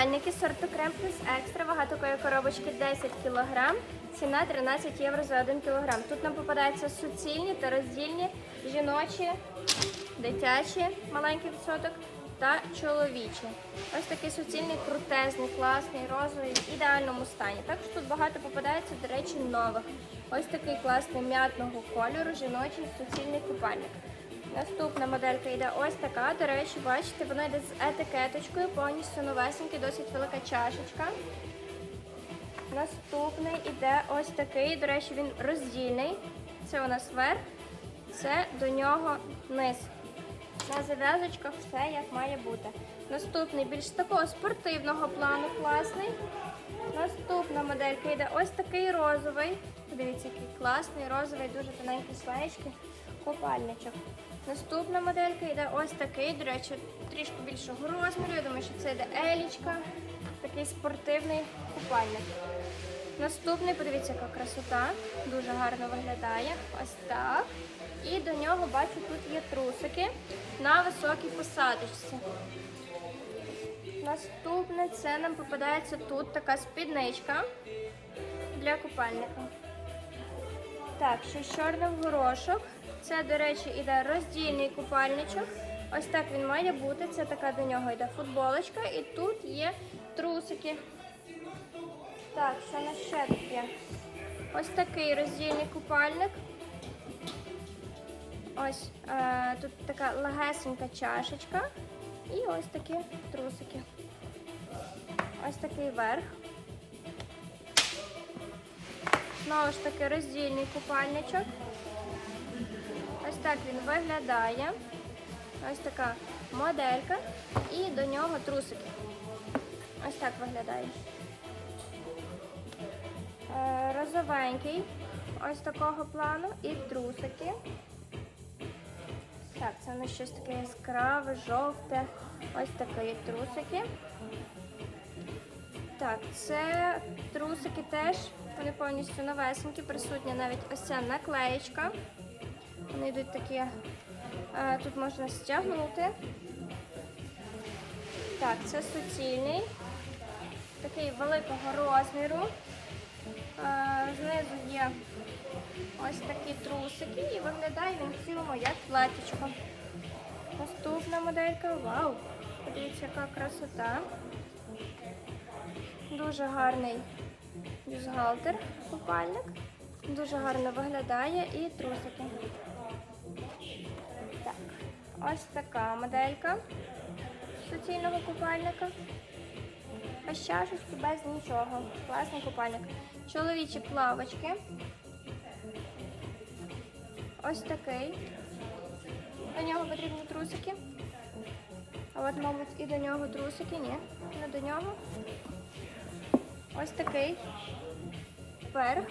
Купальники сорту Крем плюс екстра, вага такої коробочки 10 кг, ціна 13 євро за 1 кг. Тут нам попадаються суцільні та роздільні, жіночі, дитячі, маленький відсоток та чоловічі. Ось такий суцільний, крутезний, класний, розовий, в ідеальному стані. Також тут багато попадається, до речі, нових. Ось такий класний м'ятного кольору, жіночий суцільний купальник. Наступна моделька йде ось така. До речі, бачите, вона йде з етикеточкою, повністю новесенький, досить велика чашечка. Наступний іде ось такий. До речі, він роздільний. Це у нас верх, це до нього низ. На зав'язочках все як має бути. Наступний більш такого спортивного плану, класний. Наступна моделька йде ось такий розовий. Подивіться, який класний, розовий, дуже тоненький слаєчки, купальничок. Наступна моделька йде ось такий, до речі, трішки більшого розміру. Я думаю, що це йде елічка, такий спортивний купальник. Наступний, подивіться, яка красота, дуже гарно виглядає. Ось так. І до нього бачу, тут є трусики на високій посадочці. Наступне це нам попадається тут така спідничка для купальника. Так, ще чорний горошок. Це, до речі, іде роздільний купальничок. Ось так він має бути. Це така до нього йде футболочка, і тут є трусики. Так, що на ще є? Ось такий роздільний купальник. Ось е, тут така легесенька чашечка. І ось такі трусики. Ось такий верх. Знову ж таки роздільний купальничок. Ось так він виглядає. Ось така моделька. І до нього трусики. Ось так виглядає. Е, Розовенький. Ось такого плану. І трусики. Так, це у щось таке яскраве, жовте. Ось такі трусики. Так, це трусики теж. Вони повністю новесенькі, присутня навіть ось ця наклеєчка. Вони йдуть такі, е, тут можна стягнути. Так, це суцільний, такий великого розміру. Е, Знизу є ось такі трусики і виглядає він в цілому як платічко. Наступна моделька. Вау! Подивіться, яка красота. Дуже гарний бюстгальтер, купальник. Дуже гарно виглядає і трусики. Ось така моделька суцільного купальника. Без чашечки, без нічого. Класний купальник. Чоловічі плавочки. Ось такий. До нього потрібні трусики. А от, мабуть, і до нього трусики, ні, не до нього. Ось такий верх.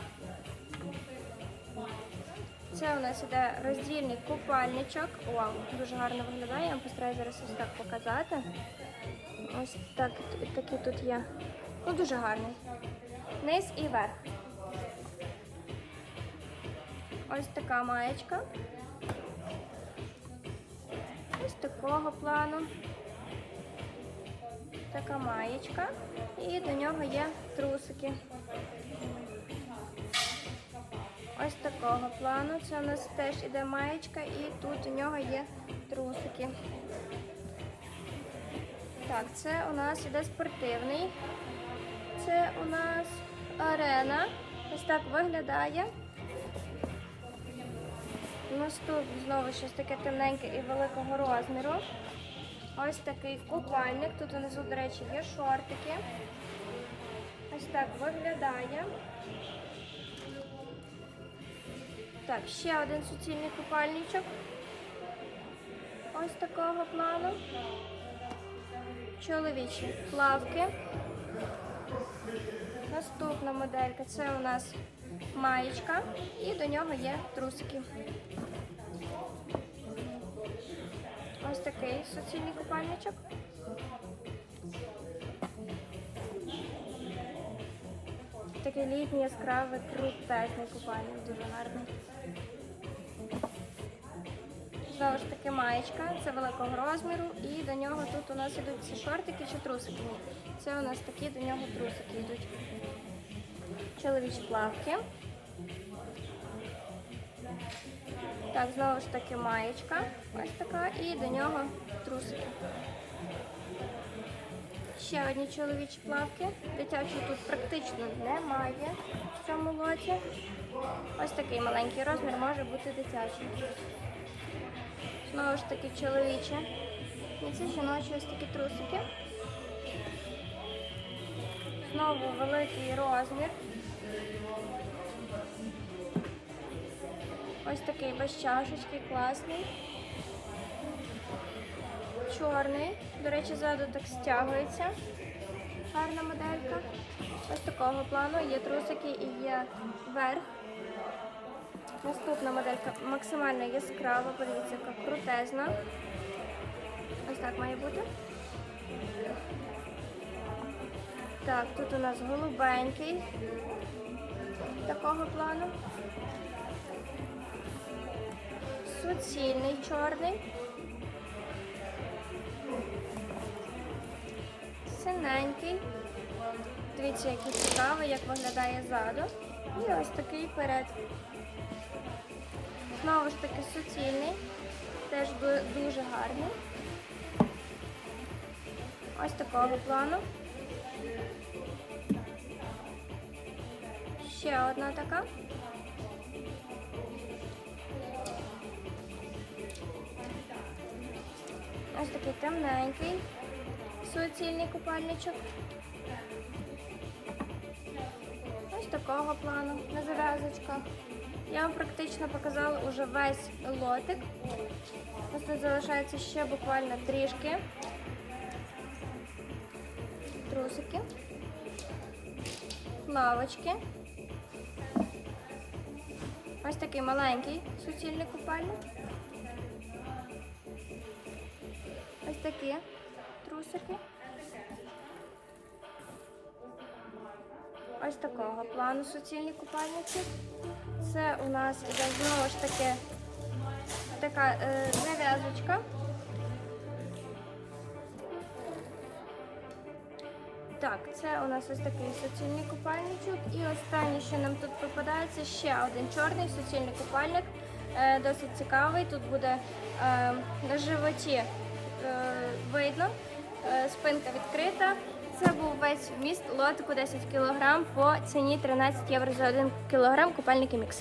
Це у нас іде роздільний купальничок. Вау, дуже гарно виглядає. Я вам постараюся зараз ось так показати. Ось так, такий тут є. Ну, дуже гарний. Низ і верх. Ось така маєчка. Ось такого плану. Така маєчка. І до нього є трусики. Ось такого плану. Це у нас теж іде маєчка і тут у нього є трусики. Так, це у нас іде спортивний. Це у нас арена. Ось так виглядає. Наступний знову щось таке темненьке і великого розміру. Ось такий купальник. Тут внизу, до речі, є шортики. Ось так виглядає. Так, ще один суцільний купальничок. Ось такого плану. Чоловічі плавки. Наступна моделька це у нас маєчка і до нього є трусики. Ось такий суцільний купальничок. Такий літній яскравий крутезний купальник, дуже гарний. Знову ж таки маєчка, це великого розміру, і до нього тут у нас ідуть ці шортики чи трусики. Це у нас такі до нього трусики йдуть. Чоловічі плавки. Так, знову ж таки маєчка. Ось така. І до нього трусики. Ще одні чоловічі плавки. Дитячої тут практично немає в цьому лоті. Ось такий маленький розмір може бути дитячий. Знову ж таки чоловіче. І це жіночі ось такі трусики. Знову великий розмір. Ось такий без чашечки, класний. Чорний. До речі, ззаду так стягується. Гарна моделька. Ось такого плану. Є трусики і є верх. Наступна моделька максимально яскрава. Подивіться, яка крутезна. Ось так має бути. Так, тут у нас голубенький. Такого плану. Суцільний чорний. Синенький. Дивіться, який цікавий, як виглядає ззаду. І ось такий перед. Знову ж таки суцільний. Теж дуже гарний. Ось такого плану. Ще одна така. Ось такий темненький, суцільний купальничок. Ось такого плану на зав'язочках. Я вам практично показала уже весь лотик. Тут залишається ще буквально трішки. Трусики, лавочки. Ось такий маленький суцільний купальник. Ось такі трусики. Ось такого плану суцільні купальники. Це у нас іде знову ж таки така е, зав'язочка. Так, це у нас ось такий суцільний купальничок. І останнє, що нам тут попадається, ще один чорний суцільний купальник. Е, досить цікавий. Тут буде е, на животі е, видно, е, спинка відкрита. Це був весь вміст лотику 10 кг по ціні 13 євро за 1 кг купальники мікс.